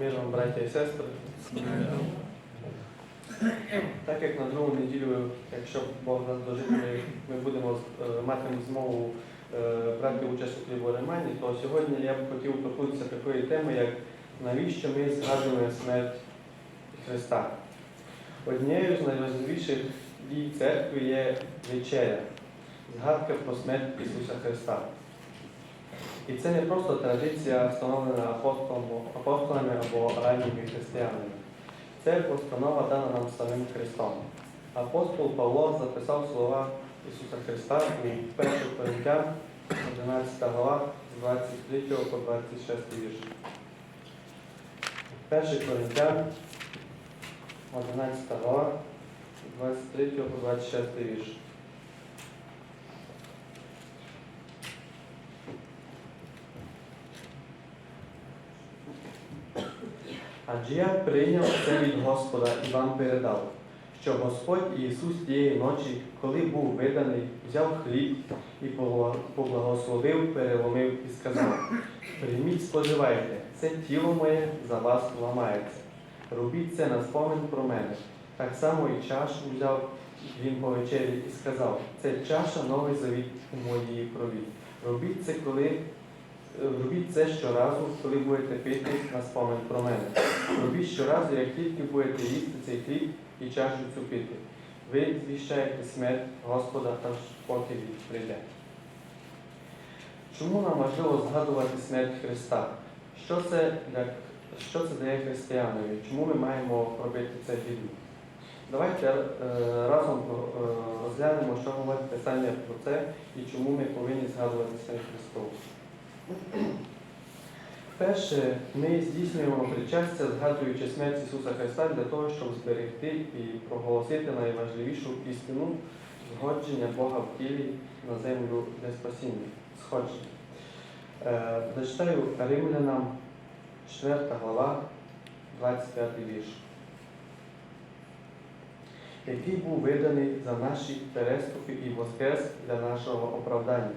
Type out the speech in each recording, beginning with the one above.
Мир вам, браття і сестри. Так як на другу неділю, якщо Бог нас дожить, ми, ми будемо е, мати змогу е, брати участь у хліборемані, то сьогодні я б хотів торкнутися такої теми, як навіщо ми згадуємо смерть Христа. Однією з найважливіших дій церкви є вечеря, згадка про смерть Ісуса Христа. І це не просто традиція, встановлена апостолами або ранніми християнами. Це постанова дана нам самим Христом. Апостол Павло записав слова Ісуса Христа у 1 Коринтян, 11 глава, з 23 по 26 вірш. 1 Коринтян, 11 глава, 23 по 26 вірш. Адже я прийняв це від Господа і вам передав, що Господь Ісус тієї ночі, коли був виданий, взяв хліб і поблагословив, переломив і сказав: Прийміть, споживайте, це тіло моє за вас ламається. Робіть це на спомин про мене. Так само і чашу взяв він по вечері і сказав: Це чаша новий завіт у моїй крові. Робіть це, коли Робіть це щоразу, коли будете пити на спомин про мене. Робіть щоразу, як тільки будете їсти цей хліб і чашу цю пити. Ви звіщаєте смерть Господа, аж поки він прийде. Чому нам важливо згадувати смерть Христа? Що це, для, що це дає християнові? Чому ми маємо робити це гідно? Давайте е, разом е, розглянемо, що говорить Писання про це і чому ми повинні згадувати смерть Христову. Перше, ми здійснюємо причастя, згадуючи смерть Ісуса Христа для того, щоб зберегти і проголосити найважливішу істину згодження Бога в тілі на землю для спасіння. Сходження. Е, Зачитаю Римлянам 4 глава, 25 вірш. Який був виданий за наші переступи і воскрес для нашого оправдання.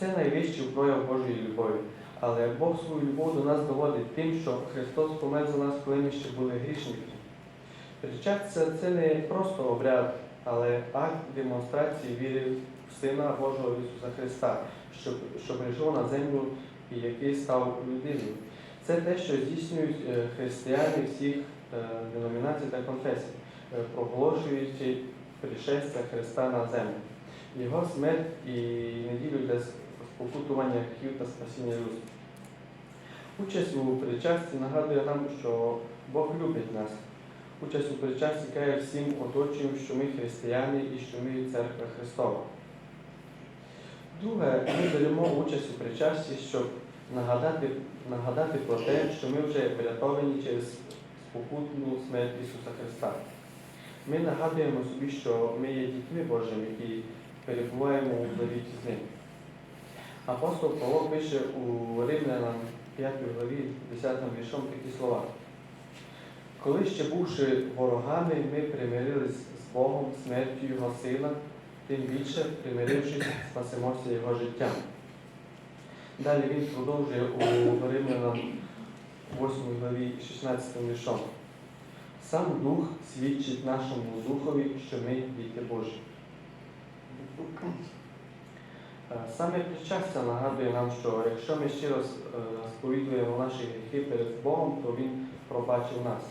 Це найвищий прояв Божої любові. Але Бог свою любов до нас доводить тим, що Христос помер за нас, коли ми ще були грішники. Причастя це не просто обряд, але акт демонстрації віри в Сина Божого Ісуса Христа, що, що прийшов на землю і який став людиною. Це те, що здійснюють е, християни всіх е, деномінацій та конфесій, е, проголошуючи пришестя Христа на землю, Його смерть і неділю для спокутування гріхів та спасіння людства. Участь у причасті нагадує нам, що Бог любить нас. Участь у причасті каже всім оточуєм, що ми християни і що ми церква Христова. Друге, ми беремо участь у причасті, щоб нагадати, нагадати про те, що ми вже врятовані через спокутну смерть Ісуса Христа. Ми нагадуємо собі, що ми є дітьми Божими і перебуваємо у завіті з Ним. Апостол Павло пише у Римлянам 5 главі 10 віршом такі слова. Коли ще бувши ворогами, ми примирились з Богом смертю Його сина, тим більше, примирившись, спасемося Його життям. Далі він продовжує у Римлянам 8 главі 16 віршом. Сам Дух свідчить нашому Духові, що ми діти Божі. Е, Саме причастя нагадує нам, що якщо ми щиро е, сповідуємо наші гріхи перед Богом, то Він пробачив нас.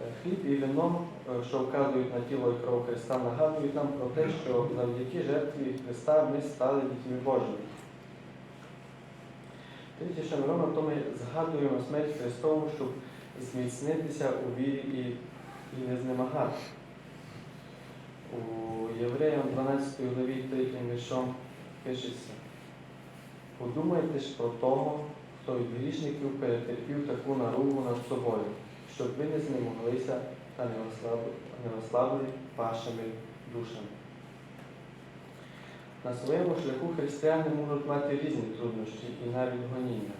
Е, Хліб і вино, що вказують на тіло і кров Христа, нагадують нам про те, що завдяки жертві Христа ми стали дітьми Божими. Третє, що ми робимо, то ми згадуємо смерть Христову, щоб зміцнитися у вірі і, і не знемагати. У Євреям 12 главі 3 віршом пишеться. Подумайте ж про того, хто від грішників перетерпів таку наругу над собою, щоб ви не знемоглися та не ослабли, вашими душами. На своєму шляху християни можуть мати різні труднощі і навіть гоніння.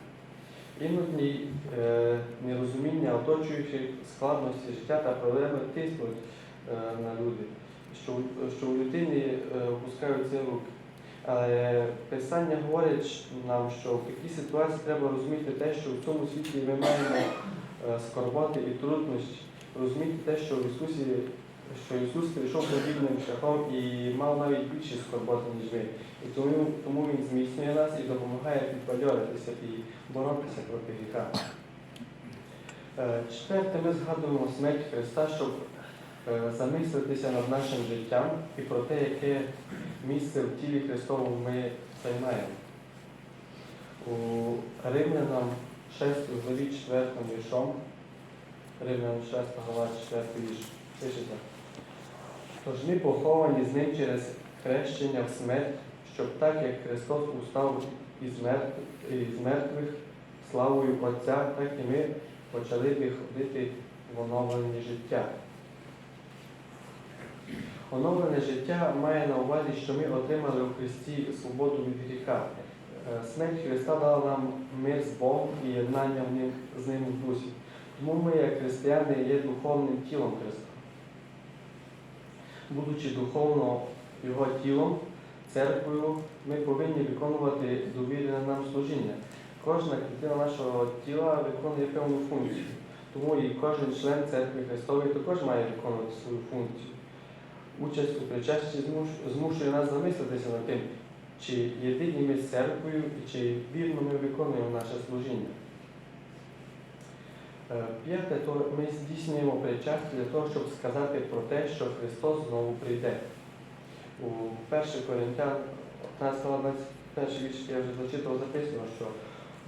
Іноді е, нерозуміння оточуючих складності життя та проблеми тиснуть е, на люди, що, що у людині е, опускаються руки. Але Писання говорить нам, що в такій ситуації треба розуміти те, що в цьому світі ми маємо е, скорботи і труднощі, розуміти те, що в Ісусі, що Ісус прийшов подібним шляхом і мав навіть більші скорботи, ніж ви. І тому, тому Він зміцнює нас і допомагає підбадьоритися і боротися проти гріха. Е, Четверте, ми згадуємо смерть Христа, щоб замислитися над нашим життям і про те, яке місце в тілі Христовому ми займаємо. У Римлянам 6 главі 4 віршом, Римлянам 6 глава 4 вірш, пишеться. Тож ми поховані з ним через хрещення в смерть, щоб так, як Христос устав із мертв- із мертвих славою Отця, так і ми почали би ходити в оновленні життя. Оновлене життя має на увазі, що ми отримали у Христі свободу від гріха. Е, Смерть Христа дала нам мир з Богом і єднання в ним- з ним в дусі. Тому ми, як християни, є духовним тілом Христа. Будучи духовно Його тілом, церквою, ми повинні виконувати довірене нам служіння. Кожна клітина нашого тіла виконує певну функцію. Тому і кожен член церкви Христової також має виконувати свою функцію. Участь у причасті змушує нас замислитися над тим, чи єдині ми з церквою і чи вірно ми виконуємо наше служіння. Е, П'яте, то ми здійснюємо причастя для того, щоб сказати про те, що Христос знову прийде. У 1 Коринтян 15 глава, 21 вірш я вже зачитував, записано, що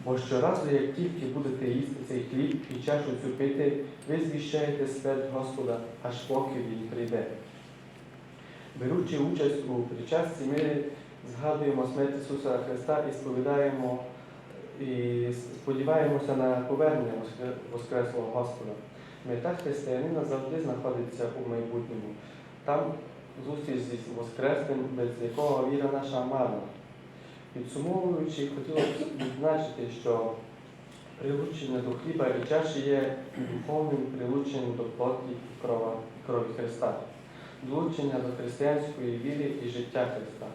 бо щоразу, як тільки будете їсти цей хліб і чашу цю пити, ви звіщаєте смерть Господа, аж поки Він прийде. Беручи участь у причасті, ми згадуємо смерть Ісуса Христа і сповідаємо і сподіваємося на повернення Воскре- Воскреслого Господа. Мета християнина завжди знаходиться у майбутньому. Там зустріч зі Воскресним, без якого віра наша марна. Підсумовуючи, хотілося б відзначити, що прилучення до хліба і чаші є духовним прилученням до плоті крові Христа, долучення до християнської віри і життя Христа.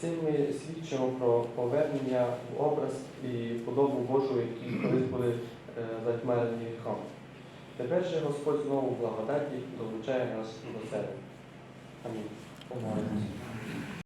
Цим ми свідчимо про повернення в образ і подобу Божу, які колись були е, затьмарені гріхом. Тепер же Господь знову в благодаті долучає нас до себе. Амінь.